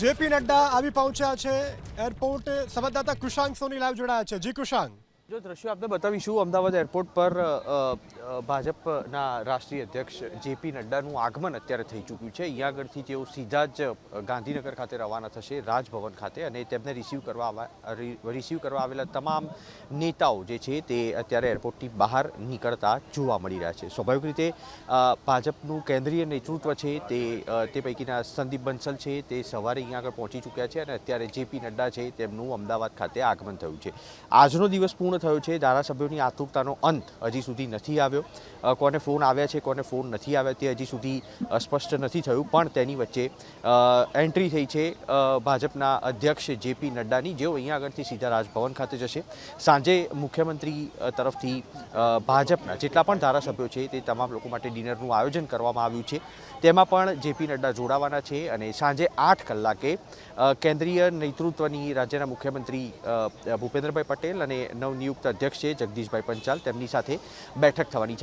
JP Nadda આવી પહોંચ્યા છે. એરપોર્ટ સંવાદદાતા કુશાંગ સોની લાઈવ જોડાયા છે. જી કૃષાંક જો દ્રશ્યો આપણે બતાવીશું, અમદાવાદ એરપોર્ટ પર ભાજપના રાષ્ટ્રીય અધ્યક્ષ જેપી નડ્ડાનું આગમન અત્યારે થઈ ચૂક્યું છે. અહીંયા આગળથી તેઓ સીધા જ ગાંધીનગર ખાતે રવાના થશે, રાજભવન ખાતે, અને તેમને રિસીવ કરવા રિસીવ કરવા આવેલા તમામ નેતાઓ જે છે તે અત્યારે એરપોર્ટની બહાર નીકળતા જોવા મળી રહ્યા છે. સ્વાભાવિક રીતે ભાજપનું કેન્દ્રીય નેતૃત્વ છે તે તે પૈકીના સંદીપ બંસલ છે તે સવારે અહીંયા આગળ પહોંચી ચૂક્યા છે અને અત્યારે જેપી નડ્ડા છે તેમનું અમદાવાદ ખાતે આગમન થયું છે. આજનો દિવસ પૂર્ણ થયો છે. ધારાસભ્યોની આતુરતાનો અંત હજી સુધી નથી આવ્યો. કોને ફોન આવ્યા છે, કોને ફોન નથી આવ્યા તે હજી સુધી સ્પષ્ટ નથી થયું. પણ તેની વચ્ચે એન્ટ્રી થઈ છે ભાજપના અધ્યક્ષ જેપી નડ્ડાની. જેઓ અહીંયા આગળથી સીધા રાજભવન ખાતે જશે. સાંજે મુખ્યમંત્રી તરફથી ભાજપના જેટલા પણ ધારાસભ્યો છે તે તમામ લોકો માટે ડિનરનું આયોજન કરવામાં આવ્યું છે. તેમાં પણ જેપી નડ્ડા જોડાવાના છે અને સાંજે આઠ કલાકે કેન્દ્રીય નેતૃત્વની રાજ્યના મુખ્યમંત્રી ભૂપેન્દ્રભાઈ પટેલ અને નવનિયુક્ત અધ્યક્ષ છે જગદીશભાઈ પંચાલ તેમની સાથે બેઠક થવાની છે.